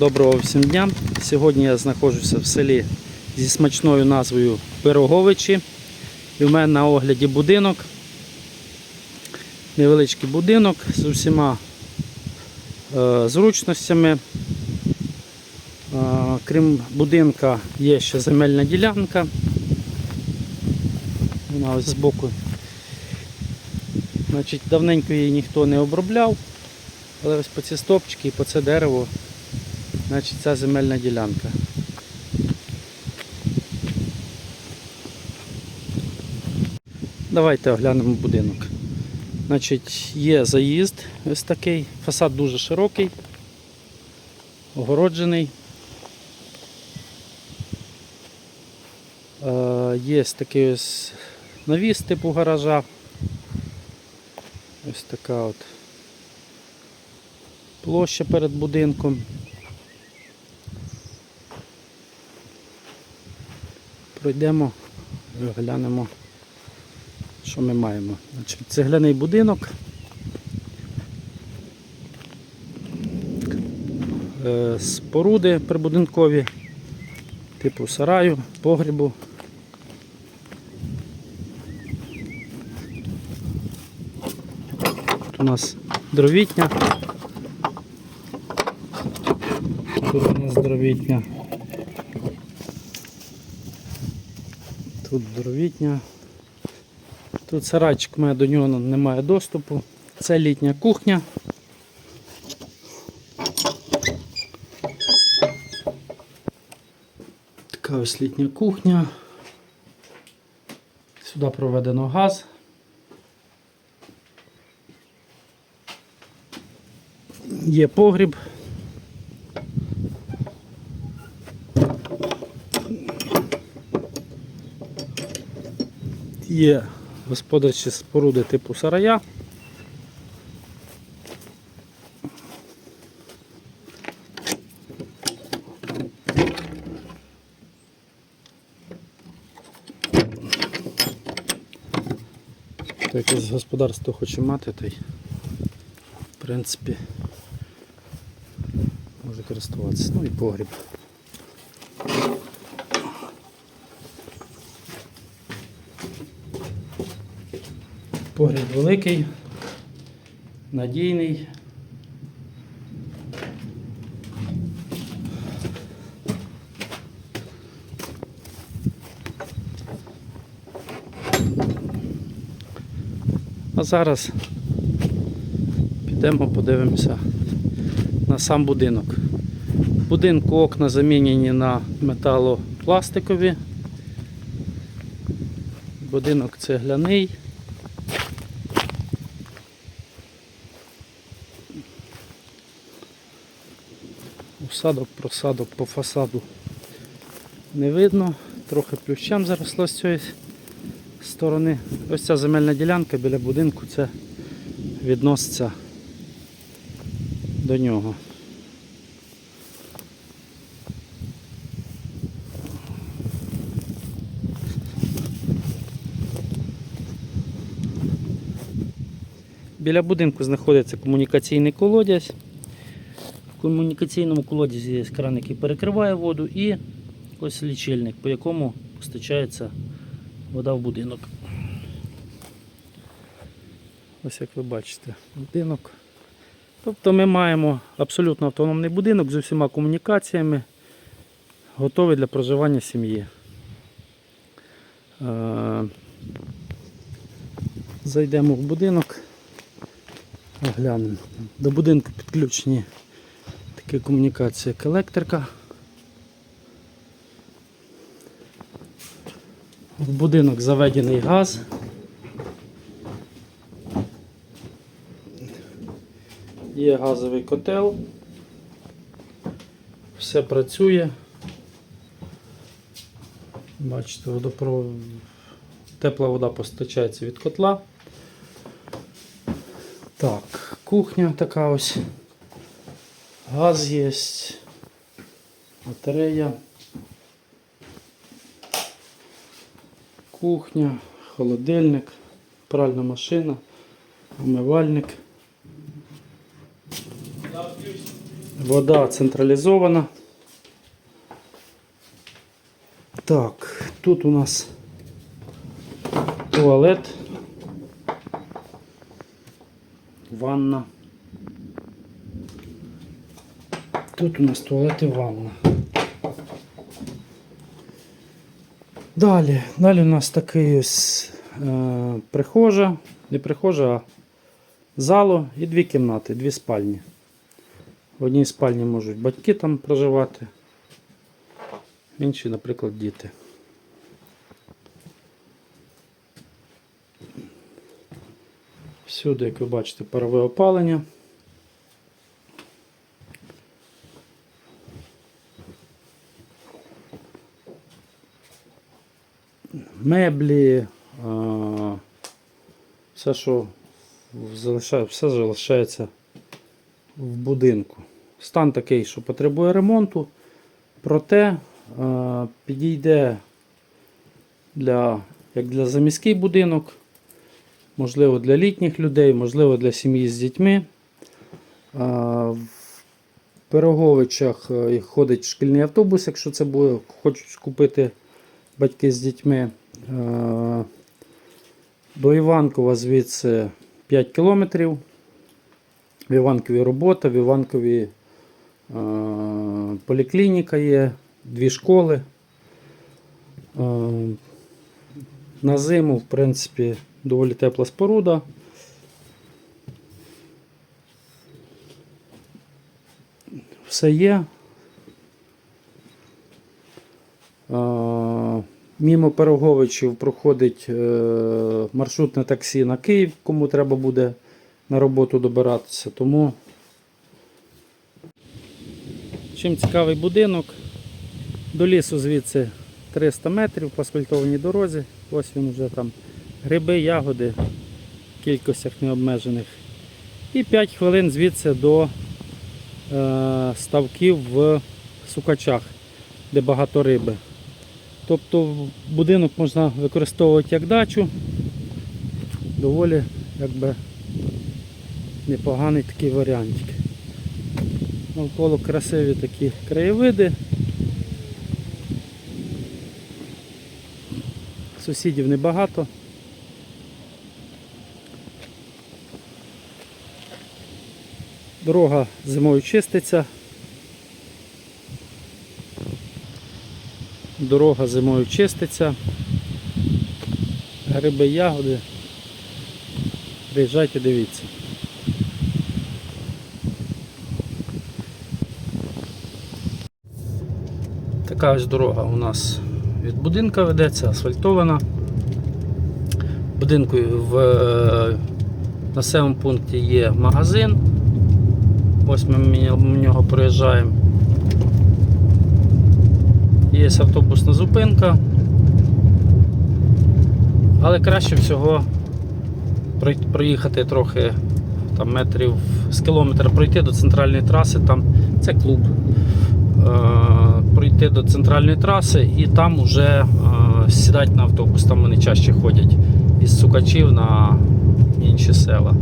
Доброго всім дня. Сьогодні я знаходжуся в селі зі смачною назвою Пироговичі. І в мене на огляді будинок. Невеличкий будинок з усіма е, зручностями. Е, крім будинка є ще земельна ділянка. Вона ось збоку. Значить, давненько її ніхто не обробляв, але ось по ці стопчики і по це дерево Значить, ця земельна ділянка. Давайте оглянемо будинок. Значить, є заїзд ось такий, фасад дуже широкий, огороджений. Е, Є такий ось навіс типу гаража. Ось така от площа перед будинком. Пройдемо і оглянемо, що ми маємо. Значить, цегляний будинок. Е, Споруди прибудинкові, типу сараю, погрібу. Тут у нас дровітня. Тут у нас дровітня. Тут дровітня. Тут сарайчик мене до нього немає доступу. Це літня кухня. Така ось літня кухня. Сюди проведено газ. Є погріб. Є господарчі споруди типу сарая. Якесь господарство хоче мати, то й в принципі може користуватися. Ну і погріб. Погріб великий, надійний. А зараз підемо подивимося на сам будинок. Будинку окна замінені на металопластикові. Будинок цегляний. Усадок, просадок по фасаду не видно, трохи плющем заросло з цієї сторони. Ось ця земельна ділянка біля будинку це відноситься до нього. Біля будинку знаходиться комунікаційний колодязь. В комунікаційному колодязі є кран, який перекриває воду, і ось лічильник, по якому постачається вода в будинок. Ось як ви бачите, будинок. Тобто ми маємо абсолютно автономний будинок з усіма комунікаціями, готовий для проживання сім'ї. Е, Зайдемо в будинок, оглянемо. До будинку підключені такі комунікації як електрика. В будинок заведений газ. Є газовий котел. Все працює. Бачите, водопровод... тепла вода постачається від котла. Так, кухня така ось. Газ є, батарея, кухня, холодильник, пральна машина, умивальник. Вода централізована. Так, тут у нас туалет, ванна. Тут у нас туалет і ванна. Далі, далі у нас такий ось е, прихожа, не прихожа, а зало і дві кімнати, дві спальні. В одній спальні можуть батьки там проживати, в іншій, наприклад, діти. Всюди, як ви бачите, парове опалення. Меблі, все, що все залишається в будинку. Стан такий, що потребує ремонту, проте підійде для, як для заміський будинок, можливо для літніх людей, можливо для сім'ї з дітьми. В Пироговичах е, ходить шкільний автобус, якщо це буде, хочуть купити батьки з дітьми. Е, До Іванкова звідси 5 кілометрів. В Іванкові робота, в Іванкові е, поліклініка є, дві школи. Е, на зиму, в принципі, доволі тепла споруда. Все є. Е, Мімо Пироговичів проходить е, маршрутне таксі на Київ, кому треба буде на роботу добиратися. Тому чим цікавий будинок. До лісу звідси 300 метрів по асфальтованій дорозі. Ось він вже там гриби, ягоди в кількостях необмежених. І 5 хвилин звідси до е, ставків в Сукачах, де багато риби. Тобто будинок можна використовувати як дачу. Доволі якби непоганий такий варіантик. Навколо красиві такі краєвиди. Сусідів небагато. Дорога зимою чиститься. Дорога зимою чиститься. Гриби, ягоди. Приїжджайте, дивіться. Така ось дорога у нас від будинка ведеться, асфальтована. Будинку в е, населеному пункті є магазин. Ось ми в нього проїжджаємо. Є автобусна зупинка. Але краще всього проїхати трохи там, метрів з кілометра пройти до центральної траси, там це клуб. Е, пройти до центральної траси і там вже е, сідати на автобус, там вони чаще ходять із Сукачів на інші села.